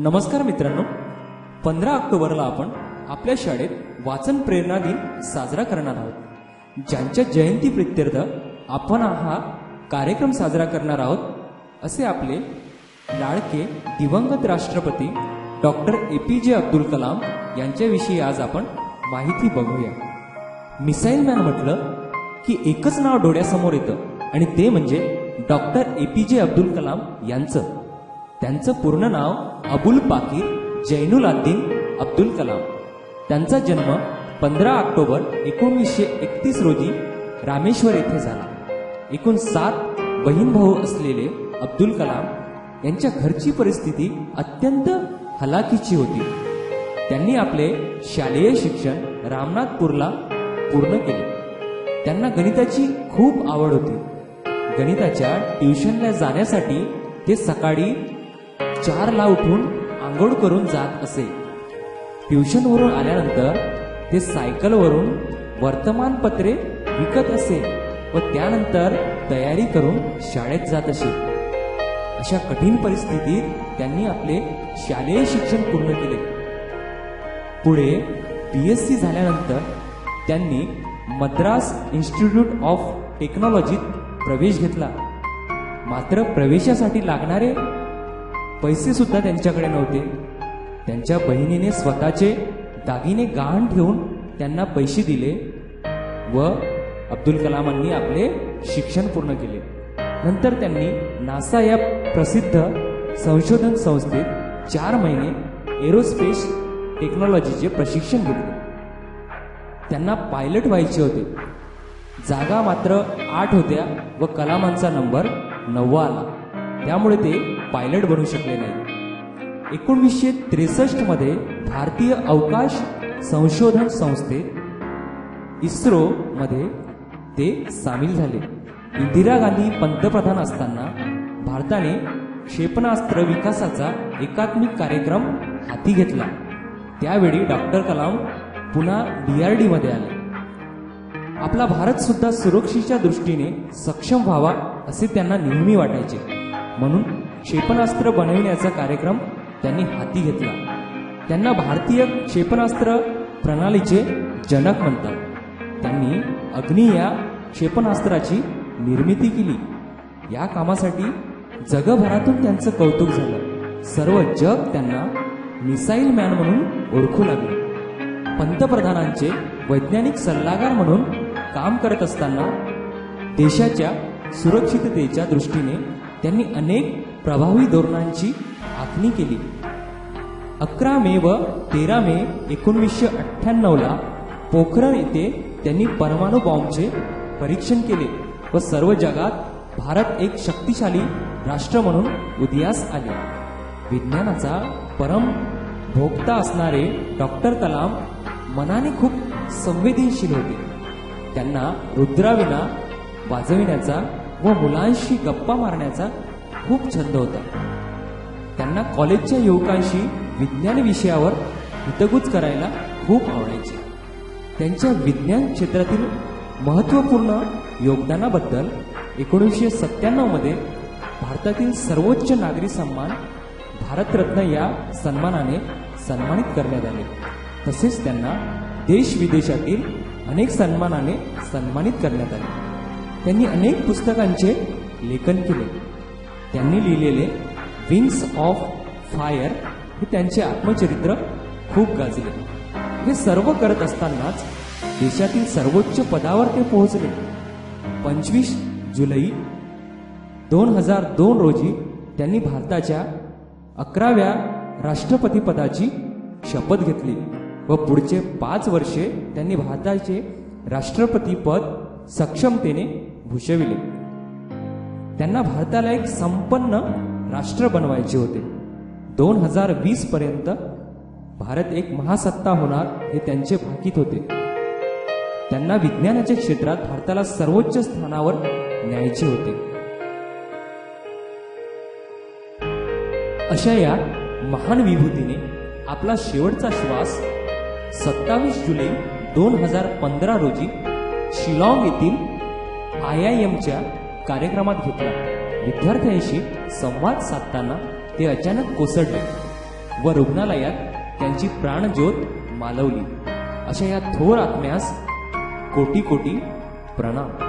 नमस्कार मित्रांनो. पंधरा ऑक्टोबरला आपण आपल्या शाळेत वाचन प्रेरणा दिन साजरा करणार आहोत. ज्यांच्या जयंती प्रित्यर्थ आपण हा कार्यक्रम साजरा करणार आहोत असे आपले लाडके दिवंगत राष्ट्रपती डॉक्टर ए पी जे अब्दुल कलाम यांच्याविषयी आज आपण माहिती बघूया. मिसाईल मॅन म्हटलं की एकच नाव डोळ्यासमोर येतं आणि ते म्हणजे डॉक्टर ए पी जे अब्दुल कलाम यांचं. त्यांचं पूर्ण नाव अबुल पाकीर जैनुलाद्दीन अब्दुल कलाम. त्यांचा जन्म पंधरा ऑक्टोबर एकोणीसशे एकतीस रोजी रामेश्वर येथे झाला. एकूण सात बहीण भाऊ असलेले अब्दुल कलाम यांच्या घरची परिस्थिती अत्यंत हलाखीची होती. त्यांनी आपले शालेय शिक्षण रामनाथपूरला पूर्ण केले. त्यांना गणिताची खूप आवड होती. गणिताच्या ट्युशनला जाण्यासाठी ते सकाळी चारला उठून आंघोळ करून जात असे. ट्युशनवरून आल्यानंतर ते सायकलवरून वर्तमानपत्रे विकत असे व त्यानंतर तयारी करून शाळेत जात असे. अशा कठीण परिस्थितीत त्यांनी आपले शालेय शिक्षण पूर्ण केले. पुढे बी एस सी झाल्यानंतर त्यांनी मद्रास इन्स्टिट्यूट ऑफ टेक्नॉलॉजीत प्रवेश घेतला. मात्र प्रवेशासाठी लागणारे पैसे सुद्धा त्यांच्याकडे नव्हते. त्यांच्या बहिणीने स्वतःचे दागिने गहाण ठेवून त्यांना पैसे दिले व अब्दुल कलामांनी आपले शिक्षण पूर्ण केले. नंतर त्यांनी नासा या प्रसिद्ध संशोधन संस्थेत चार महिने एरोस्पेस टेक्नॉलॉजीचे प्रशिक्षण घेतले. त्यांना पायलट व्हायचे होते. जागा मात्र आठ होत्या व कलामांचा नंबर नववा आला. त्यामुळे ते पायलट बनू शकले नाही. एकोणीसशे त्रेसष्टमध्ये भारतीय अवकाश संशोधन संस्थेत इस्रो मध्ये ते सामील झाले. इंदिरा गांधी पंतप्रधान असताना भारताने क्षेपणास्त्र विकासाचा एकात्मिक कार्यक्रम हाती घेतला. त्यावेळी डॉक्टर कलाम पुन्हा डीआरडी मध्ये आले. आपला भारत सुद्धा सुरक्षेच्या दृष्टीने सक्षम व्हावा असे त्यांना नेहमी वाटायचे. म्हणून क्षेपणास्त्र बनविण्याचा कार्यक्रम त्यांनी हाती घेतला. त्यांना भारतीय क्षेपणास्त्र प्रणालीचे जनक म्हणतात. त्यांनी अग्नी या क्षेपणास्त्राची निर्मिती केली. या कामासाठी जगभरातून त्यांचं कौतुक झालं. सर्व जग त्यांना मिसाईल मॅन म्हणून ओळखू लागले. पंतप्रधानांचे वैज्ञानिक सल्लागार म्हणून काम करत असताना देशाच्या सुरक्षिततेच्या दृष्टीने त्यांनी अनेक प्रभावी धोरणांची आखणी केली. अकरा मे व तेरा मे एकोणवीसशे अठ्ठ्याण्णवला पोखरण येथे त्यांनी परमाणु बॉम्बचे परीक्षण केले व सर्व जगात भारत एक शक्तिशाली राष्ट्र म्हणून उदयास आले. विज्ञानाचा परम भोगता असणारे डॉक्टर कलाम मनाने खूप संवेदनशील होते. त्यांना रुद्राविना वाजविण्याचा व मुलांशी गप्पा मारण्याचा खूप छंद होता. त्यांना कॉलेजच्या युवकांशी विज्ञान विषयावर हितगुज करायला खूप आवडायचे. त्यांच्या विज्ञान क्षेत्रातील महत्त्वपूर्ण योगदानाबद्दल एकोणीसशे सत्त्याण्णवमध्ये भारतातील सर्वोच्च नागरी सन्मान भारतरत्न या सन्मानाने सन्मानित करण्यात आले. तसेच त्यांना देश विदेशातील अनेक सन्मानाने सन्मानित करण्यात आले. त्यांनी अनेक पुस्तकांचे लेखन केले. त्यांनी लिहिलेले विंग्स ऑफ फायर हे त्यांचे आत्मचरित्र खूप गाजले. हे सर्व करत असतानाच देशातील सर्वोच्च पदावर ते पोहोचले. पंचवीस जुलै दोन हजार दोन रोजी त्यांनी भारताच्या अकराव्या राष्ट्रपती पदाची शपथ घेतली व पुढचे पाच वर्षे त्यांनी भारताचे राष्ट्रपती पद सक्षमतेने भूषविले. त्यांना भारताला एक संपन्न राष्ट्र बनवायचे होते. दोन हजार वीस पर्यंत भारत एक महासत्ता होणार हे त्यांचे भाकीत होते. त्यांना विज्ञानाच्या क्षेत्रात भारताला सर्वोच्च स्थानावर न्यायचे होते. अशा या महान विभूतीने आपला शेवटचा श्वास सत्तावीस जुलै दोन हजार पंधरा रोजी शिलाँग येथील आय आय एमच्या कार्यक्रमात घेतला. विद्यार्थ्यांशी संवाद साधताना ते अचानक कोसळले व रुग्णालयात त्यांची प्राणज्योत मालवली. अशा या थोर आत्म्यास कोटी कोटी प्रणाम.